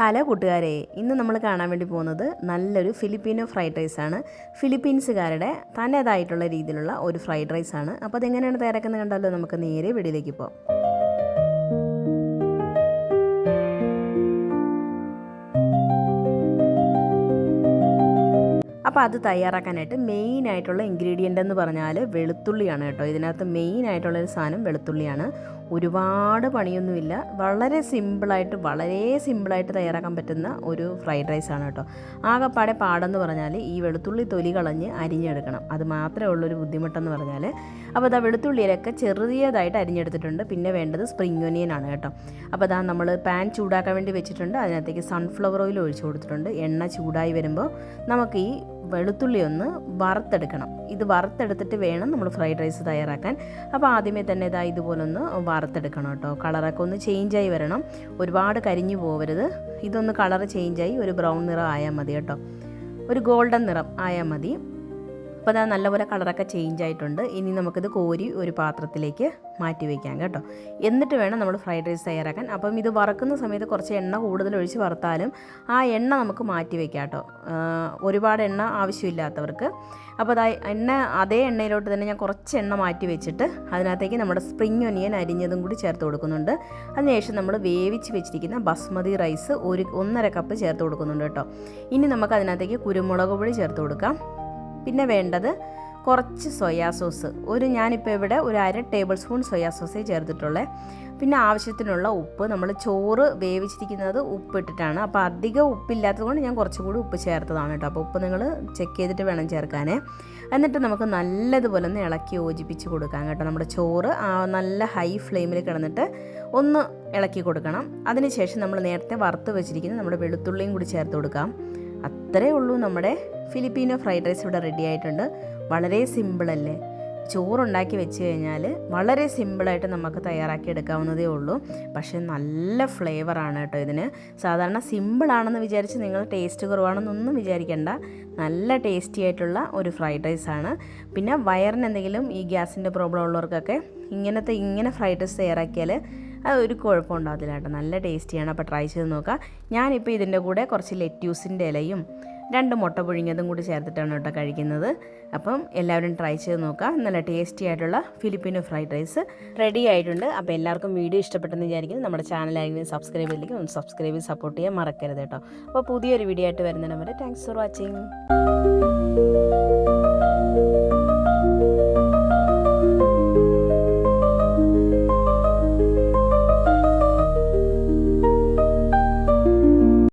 Hello കൂട്ടുകാരെ ഇന്ന് നമ്മൾ കാണാൻ വേണ്ടി പോകുന്നത് നല്ലൊരു ഫിലിപ്പീനോ ഫ്രൈഡ് റൈസ് ആണ്. ഫിലിപ്പീൻസുകാരുടെ തന്നേതായിട്ടുള്ള രീതിയിലുള്ള ഒരു ഫ്രൈഡ് റൈസ് ആണ്. അപ്പോൾ അതെങ്ങനെയാണ് തയ്യാറാക്കുന്നത് കണ്ടാലോ നമുക്ക് നേരെ വീടിലേക്ക് പോകാം. അപ്പോൾ അത് തയ്യാറാക്കാനായിട്ട് മെയിൻ ആയിട്ടുള്ള ഇൻഗ്രീഡിയന്റ് എന്ന് പറഞ്ഞാൽ വെളുത്തുള്ളിയാണ് കേട്ടോ. ഇതിനകത്ത് മെയിൻ ആയിട്ടുള്ള ഒരു സാധനം വെളുത്തുള്ളിയാണ്. ഒരുപാട് പണിയൊന്നുമില്ല. വളരെ സിമ്പിളായിട്ട് വളരെ സിമ്പിളായിട്ട് തയ്യാറാക്കാൻ പറ്റുന്ന ഒരു ഫ്രൈഡ് റൈസ് ആണ് കേട്ടോ. ആകെപ്പാടെ പാടെന്ന് പറഞ്ഞാൽ ഈ വെളുത്തുള്ളി തൊലി കളഞ്ഞ് അരിഞ്ഞെടുക്കണം. അത് മാത്രമേ ഉള്ളൊരു ബുദ്ധിമുട്ടെന്ന് പറഞ്ഞാൽ അപ്പോൾ അതാ വെളുത്തുള്ളിയിലൊക്കെ ചെറിയതായിട്ട് അരിഞ്ഞെടുത്തിട്ടുണ്ട്. പിന്നെ വേണ്ടത് സ്പ്രിംഗ് ഒനിയൻ ആണ് കേട്ടോ. അപ്പോൾ അതാ നമ്മൾ പാൻ ചൂടാക്കാൻ വേണ്ടി വെച്ചിട്ടുണ്ട്. അതിനകത്തേക്ക് സൺഫ്ലവർ ഓയിൽ ഒഴിച്ചു കൊടുത്തിട്ടുണ്ട്. എണ്ണ ചൂടായി വരുമ്പോൾ നമുക്ക് ഈ വെളുത്തുള്ളി ഒന്ന് വറുത്തെടുക്കണം. ഇത് വറുത്തെടുത്തിട്ട് വേണം നമ്മൾ ഫ്രൈഡ് റൈസ് തയ്യാറാക്കാൻ. അപ്പോൾ ആദ്യമേ തന്നെ ഇതാ ഇതുപോലെ ഒന്ന് വറുത്തെടുക്കണം കേട്ടോ. കളറൊക്കെ ഒന്ന് ചേഞ്ചായി വരണം. ഒരുപാട് കരിഞ്ഞു പോകരുത് ഇതൊന്ന് കളർ ചേഞ്ചായി ഒരു ബ്രൗൺ നിറം ആയാൽ മതി കേട്ടോ. ഒരു ഗോൾഡൻ നിറം ആയാൽ മതി. അപ്പോൾ അത് നല്ലപോലെ കളറൊക്കെ ചേഞ്ച് ആയിട്ടുണ്ട്. ഇനി നമുക്കിത് കോരി ഒരു പാത്രത്തിലേക്ക് മാറ്റി വയ്ക്കാം കേട്ടോ. എന്നിട്ട് വേണം നമ്മൾ ഫ്രൈഡ് റൈസ് തയ്യാറാക്കാൻ. അപ്പം ഇത് വറക്കുന്ന സമയത്ത് കുറച്ച് എണ്ണ കൂടുതൽ ഒഴിച്ച് വറുത്താലും ആ എണ്ണ നമുക്ക് മാറ്റി വയ്ക്കാം കേട്ടോ. ഒരുപാട് എണ്ണ ആവശ്യമില്ലാത്തവർക്ക്. അപ്പോൾ അതായത് എണ്ണ അതേ എണ്ണയിലോട്ട് തന്നെ ഞാൻ കുറച്ച് എണ്ണ മാറ്റി വെച്ചിട്ട് അതിനകത്തേക്ക് നമ്മുടെ സ്പ്രിങ് ഒനിയൻ അരിഞ്ഞതും കൂടി ചേർത്ത് കൊടുക്കുന്നുണ്ട്. അതിനുശേഷം നമ്മൾ വേവിച്ച് വെച്ചിരിക്കുന്ന ബസ്മതി റൈസ് ഒരു ഒന്നര കപ്പ് ചേർത്ത് കൊടുക്കുന്നുണ്ട് കേട്ടോ. ഇനി നമുക്ക് അതിനകത്തേക്ക് കുരുമുളക് പൊടി ചേർത്ത് കൊടുക്കാം. പിന്നെ വേണ്ടത് കുറച്ച് സോയാ സോസ്. ഒരു ഞാനിപ്പോൾ ഇവിടെ ഒരു അര ടേബിൾ സ്പൂൺ സോയാ സോസേ ചേർത്തിട്ടുള്ളത് പിന്നെ ആവശ്യത്തിനുള്ള ഉപ്പ്. നമ്മൾ ചോറ് വേവിച്ചിരിക്കുന്നത് ഉപ്പിട്ടിട്ടാണ് അപ്പോൾ അധികം ഉപ്പില്ലാത്തത് കൊണ്ട് ഞാൻ കുറച്ചുകൂടി ഉപ്പ് ചേർത്തതാണ് കേട്ടോ. അപ്പോൾ ഉപ്പ് നിങ്ങൾ ചെക്ക് ചെയ്തിട്ട് വേണം ചേർക്കാനേ. എന്നിട്ട് നമുക്ക് നല്ലതുപോലെ ഒന്ന് ഇളക്കി യോജിപ്പിച്ച് കൊടുക്കാം കേട്ടോ. നമ്മുടെ ചോറ് നല്ല ഹൈ ഫ്ലെയിമിൽ കിടന്നിട്ട് ഒന്ന് ഇളക്കി കൊടുക്കണം. അതിനുശേഷം നമ്മൾ നേരത്തെ വറുത്ത് വെച്ചിരിക്കുന്ന നമ്മുടെ വെളുത്തുള്ളിയും കൂടി ചേർത്ത് കൊടുക്കാം. അത്രേ ഉള്ളൂ നമ്മുടെ ഫിലിപ്പീനോ ഫ്രൈഡ് റൈസ് ഇവിടെ റെഡി ആയിട്ടുണ്ട്. വളരെ സിമ്പിളല്ലേ ചോറുണ്ടാക്കി വെച്ച് കഴിഞ്ഞാൽ വളരെ സിമ്പിളായിട്ട് നമുക്ക് തയ്യാറാക്കി എടുക്കാവുന്നതേ ഉള്ളൂ. പക്ഷേ നല്ല ഫ്ലേവറാണ് കേട്ടോ ഇതിന്. സാധാരണ സിമ്പിളാണെന്ന് വിചാരിച്ച് നിങ്ങൾ ടേസ്റ്റ് കുറവാണെന്നൊന്നും വിചാരിക്കേണ്ട. നല്ല ടേസ്റ്റി ആയിട്ടുള്ള ഒരു ഫ്രൈഡ് റൈസാണ് പിന്നെ വയറിന് എന്തെങ്കിലും ഈ ഗ്യാസിന്റെ പ്രോബ്ലം ഉള്ളവർക്കൊക്കെ ഇങ്ങനത്തെ ഇങ്ങനെ ഫ്രൈഡ് റൈസ് തയ്യാറാക്കിയാൽ അത് ഒരു കുഴപ്പം ഉണ്ടാകത്തില്ല കേട്ടോ. നല്ല ടേസ്റ്റിയാണ്. അപ്പോൾ ട്രൈ ചെയ്ത് നോക്കുക. ഞാനിപ്പോൾ ഇതിന്റെ കൂടെ കുറച്ച് ലെറ്റ്യൂസിന്റെ ഇലയും രണ്ട് മുട്ട പുഴുങ്ങിയതും കൂടി ചേർത്തിട്ടാണ് കേട്ടോ കഴിക്കുന്നത്. അപ്പം എല്ലാവരും ട്രൈ ചെയ്ത് നോക്കുക. നല്ല ടേസ്റ്റി ആയിട്ടുള്ള ഫിലിപ്പീനോ ഫ്രൈഡ് റൈസ് റെഡി ആയിട്ടുണ്ട്. അപ്പോൾ എല്ലാവർക്കും വീഡിയോ ഇഷ്ടപ്പെട്ടെന്ന് വിചാരിക്കുന്നു. നമ്മുടെ ചാനലായിരിക്കും സബ്സ്ക്രൈബ് ചെയ്തില്ലെങ്കിൽ ഒന്ന് സബ്സ്ക്രൈബ് ചെയ്ത് സപ്പോർട്ട് ചെയ്യാൻ മറക്കരുത് കേട്ടോ. അപ്പോൾ പുതിയൊരു വീഡിയോ ആയിട്ട് വരുന്നതിന് വരെ താങ്ക്സ് ഫോർ വാച്ചിങ്